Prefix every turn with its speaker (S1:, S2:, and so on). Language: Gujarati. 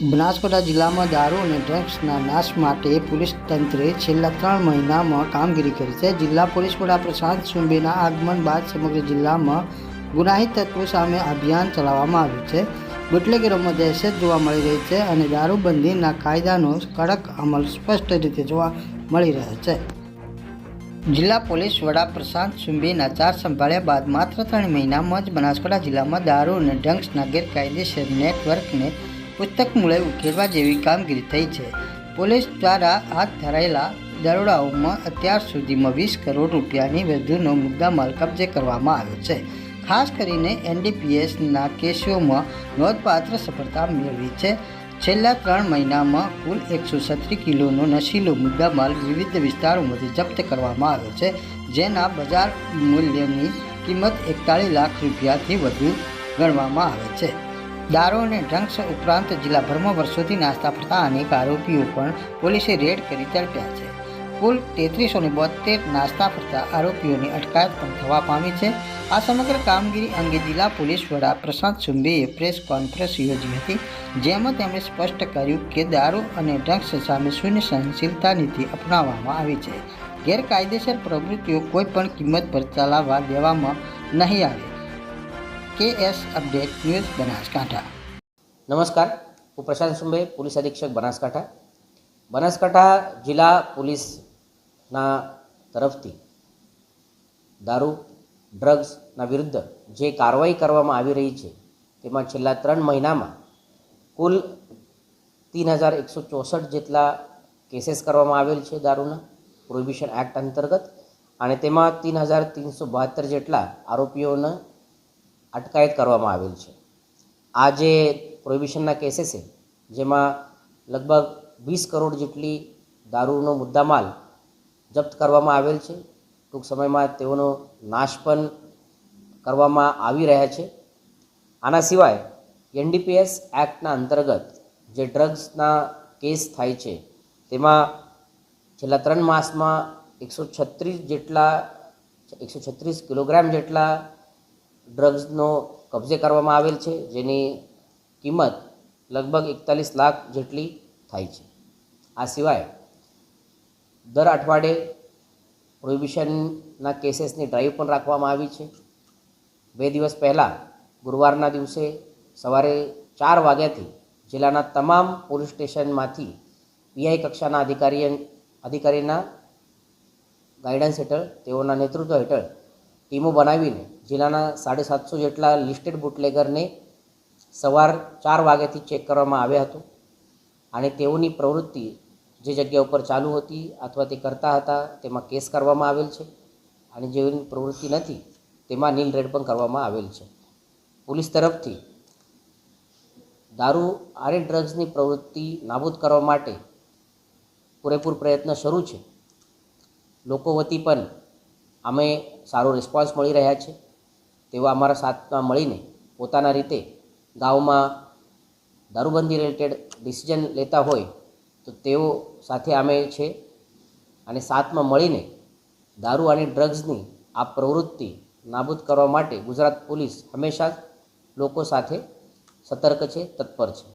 S1: બનાસકાંઠા જિલ્લામાં દારૂ અને ડ્રગ્સના નાશ માટે પોલીસ તંત્રે છેલ્લા ત્રણ મહિનામાં કામગીરી કરી છે. જિલ્લા પોલીસ વડા પ્રશાંત સુંબેના આગમન બાદ સમગ્ર જિલ્લામાં ગુનાહિત તત્વો સામે અભિયાન ચલાવવામાં આવ્યું છે. બુટલેગરોમાં દહેશત જોવા મળી રહી છે અને દારૂબંધીના કાયદાનો કડક અમલ સ્પષ્ટ રીતે જોવા મળી રહ્યો છે. જિલ્લા પોલીસ વડા પ્રશાંત સુંબેના ચાર સંભાળ્યા બાદ માત્ર ત્રણ મહિનામાં જ બનાસકાંઠા જિલ્લામાં દારૂ અને ડ્રગ્સના ગેરકાયદેસર નેટવર્કને પુસ્તક મૂળે ઉકેલવા જેવી કામગીરી થઈ છે. પોલીસ દ્વારા હાથ ધરાયેલા દરોડાઓમાં અત્યાર સુધીમાં વીસ કરોડ રૂપિયાની વધુનો મુદ્દામાલ કબજે કરવામાં આવ્યો છે. ખાસ કરીને એનડીપીએસના કેસોમાં નોંધપાત્ર સફળતા મેળવી છે. છેલ્લા ત્રણ મહિનામાં કુલ એકસો સત્તરી કિલોનો નશીલો મુદ્દામાલ વિવિધ વિસ્તારોમાંથી જપ્ત કરવામાં આવ્યો છે, જેના બજાર મૂલ્યની કિંમત એકતાળીસ લાખ રૂપિયાથી વધુ ગણવામાં આવે છે. દારૂ અને ડ્રગ્સ ઉપરાંત જિલ્લાભરમાં વર્ષોથી નાસ્તા ફરતા અનેક આરોપીઓ પણ પોલીસે રેડ કરી ઝડપ્યા છે. કુલ તેત્રીસો ને બોતેર નાસ્તા ફરતા આરોપીઓની અટકાયત પણ થવા પામી છે. આ સમગ્ર કામગીરી અંગે જિલ્લા પોલીસ વડા પ્રશાંત સુંબેએ પ્રેસ કોન્ફરન્સ યોજી હતી, જેમાં તેમણે સ્પષ્ટ કર્યું કે દારૂ અને ડ્રગ્સ સામે શૂન્ય સહનશીલતા નીતિ અપનાવવામાં આવી છે. ગેરકાયદેસર પ્રવૃત્તિઓ કોઈ પણ કિંમત પર ચલાવવા દેવામાં નહીં આવે. કે એસ અપડેટ ન્યૂઝ બનાસકાંઠા.
S2: નમસ્કાર, હું પ્રશાંત સુંબે, પોલીસ અધિક્ષક બનાસકાંઠા. બનાસકાંઠા જિલ્લા પોલીસના તરફથી દારૂ ડ્રગ્સના વિરુદ્ધ જે કાર્યવાહી કરવામાં આવી રહી છે, તેમાં છેલ્લા ત્રણ મહિનામાં કુલ તીન હજાર એકસો ચોસઠ જેટલા કેસીસ કરવામાં આવેલ છે દારૂના, પ્રોહિબિશન એક્ટ અંતર્ગત. અને તેમાં તીન હજાર ત્રણસો બહાત્તર જેટલા આરોપીઓને અટકાયત કરવામાં આવેલ છે. આ જે પ્રોહિબિશનના કેસીસ છે, જેમાં લગભગ વીસ કરોડ જેટલી દારૂનો મુદ્દામાલ જપ્ત કરવામાં આવેલ છે. ટૂંક સમયમાં તેઓનો નાશ પણ કરવામાં આવી રહ્યા છે. આના સિવાય એનડીપીએસ એક્ટના અંતર્ગત જે ડ્રગ્સના કેસ થાય છે, તેમાં છેલ્લા ત્રણ માસમાં એકસો છત્રીસ જેટલા, એકસો છત્રીસ કિલોગ્રામ જેટલા ડ્રગ્સનો કબજે કરવામાં આવેલ છે, જેની કિંમત લગભગ એકતાલીસ લાખ જેટલી થાય છે. આ સિવાય દર અઠવાડિયે પ્રોહિબિશનના કેસીસની ડ્રાઈવ પણ રાખવામાં આવી છે. બે દિવસ પહેલાં ગુરુવારના દિવસે સવારે ચાર વાગ્યાથી જિલ્લાના તમામ પોલીસ સ્ટેશનમાંથી પીઆઈ કક્ષાના અધિકારી અધિકારીના ગાઈડન્સ હેઠળ તેઓના નેતૃત્વ હેઠળ ટીમો બનાવીને જિલ્લાના સાડે સાતસો જેટલા લિસ્ટેડ બુટલેગરને સવાર ચાર વાગ્યાથી ચેક કરવામાં આવ્યા હતો. અને તેઓની પ્રવૃત્તિ જે જગ્યા ઉપર ચાલુ હતી અથવા તે કરતા હતા, તેમાં કેસ કરવામાં આવેલ છે. અને જેઓની પ્રવૃત્તિ નથી, તેમાં નીલ રેડ પણ કરવામાં આવેલ છે. પોલીસ તરફથી દારૂ અને ડ્રગ્સની પ્રવૃત્તિ નાબૂદ કરવા માટે પૂરેપૂર પ્રયત્ન શરૂ છે. લોકો વતી પણ અમે સારો રિસ્પોન્સ મળી રહ્યા છે. તેઓ અમારા સાથમાં મળીને પોતાના રીતે ગામમાં દારૂબંધી રિલેટેડ ડિસિઝન લેતા હોય તો તેઓ સાથે અમે છે અને સાથમાં મળીને દારૂ અને ડ્રગ્સની આ પ્રવૃત્તિ નાબૂદ કરવા માટે ગુજરાત પોલીસ હંમેશા લોકો સાથે સતર્ક છે, તત્પર છે.